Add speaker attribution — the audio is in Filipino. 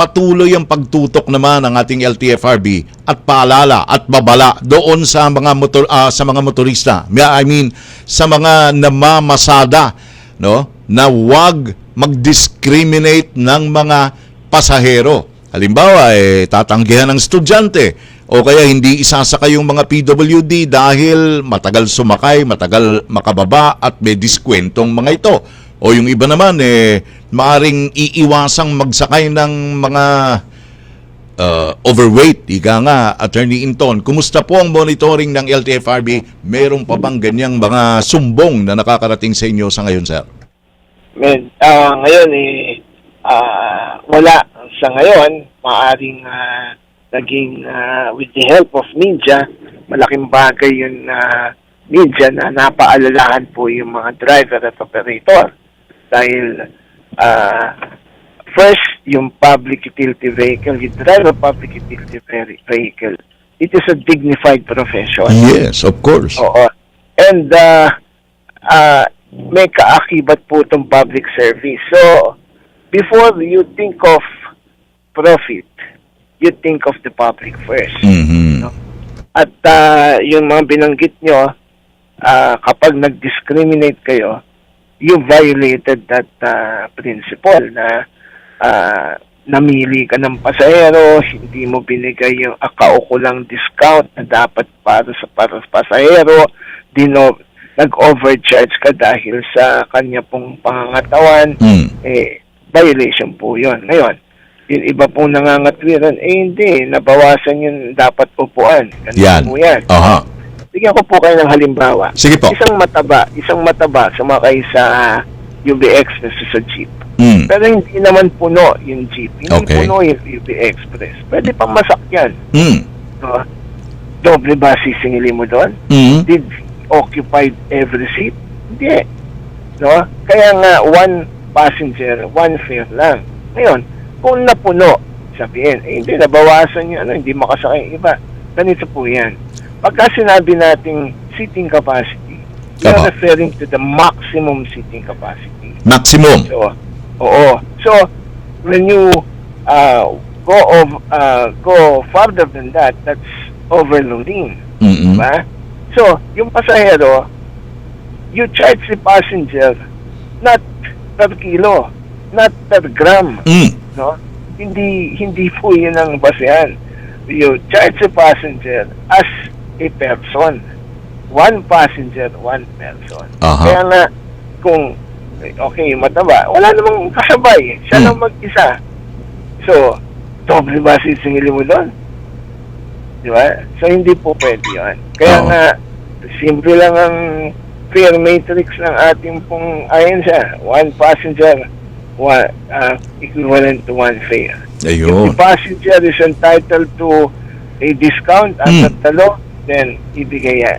Speaker 1: patuloy ang pagtutok naman ng ating LTFRB at paalala at babala doon sa mga motor ah, sa mga motorista. I mean sa mga namamasada, no? Na wag mag-discriminate ng mga pasahero. Halimbawa, eh, tatanggihan ng estudyante o kaya hindi isasakay yung mga PWD dahil matagal sumakay, matagal makababa at may diskwentong mga ito. O yung iba naman, eh, maaring iiwasang magsakay ng mga uh, overweight. Ika nga, Attorney Inton, kumusta po ang monitoring ng LTFRB? Meron pa bang ganyang mga sumbong na nakakarating sa inyo sa ngayon, sir?
Speaker 2: Men, ah, ngayon eh, ah, wala sa ngayon. Maaring ah, naging ah, with the help of media, malaking bagay yun na media na napaalalahan po yung mga driver at operator. Dahil ah, first, yung public utility vehicle, you drive a public utility ve- vehicle, it is a dignified profession.
Speaker 1: Yes, of course.
Speaker 2: Oo. And uh, uh, may kaakibat po itong public service. So, before you think of profit, you think of the public first.
Speaker 1: Mhm.
Speaker 2: At uh, yung mga binanggit nyo, uh, kapag nag-discriminate kayo, you violated that uh, principle na uh, namili ka ng pasahero, hindi mo binigay yung akaukulang discount na dapat para sa para sa pasahero, dino, nag-overcharge ka dahil sa kanya pong pangangatawan,
Speaker 1: Mm.
Speaker 2: eh, violation po yon Ngayon, yung iba pong nangangatwiran, eh hindi, nabawasan yung dapat upuan. Ganun
Speaker 1: Yan.
Speaker 2: po yan.
Speaker 1: Aha.
Speaker 2: Bigyan ko po kayo ng halimbawa.
Speaker 1: Sige po.
Speaker 2: Isang mataba, isang mataba sumakay sa UBX na sa jeep.
Speaker 1: Mm.
Speaker 2: Pero hindi naman puno yung jeep. Hindi
Speaker 1: Okay.
Speaker 2: puno yung UB Express. Pwede pang masakyan.
Speaker 1: Mm.
Speaker 2: No? Doble ba sisingili mo doon?
Speaker 1: Mm.
Speaker 2: Did occupied every seat? Hindi. No? Kaya nga, one passenger, one fare lang. Ngayon, kung napuno, sabihin, eh, hindi, nabawasan yung ano, hindi makasakay iba. Ganito po yan. Pagka sinabi nating seating capacity, you're
Speaker 1: Tama.
Speaker 2: referring to the maximum seating capacity.
Speaker 1: Maximum.
Speaker 2: So, oo. So, when you uh, go of uh, go further than that, that's overloading,
Speaker 1: Mm.
Speaker 2: diba? So, yung pasahero, you charge the passenger not per kilo, not per gram,
Speaker 1: Mm.
Speaker 2: no? Hindi hindi po 'yun ang basehan. You charge the passenger as a person. One passenger, one person.
Speaker 1: Aha.
Speaker 2: Kaya nga, kung, okay, mataba, wala namang kasabay. Siya
Speaker 1: Hmm.
Speaker 2: lang mag-isa. So, doble ba sisingili mo doon? Di ba? So, hindi po pwede yun. Kaya
Speaker 1: Oo.
Speaker 2: nga, simple lang ang fare matrix ng ating pong, ayon siya, one passenger, one, uh, equivalent to one fare. If
Speaker 1: Ayun.
Speaker 2: the passenger is entitled to a discount under
Speaker 1: Hmm.
Speaker 2: the law, then ibigay yan.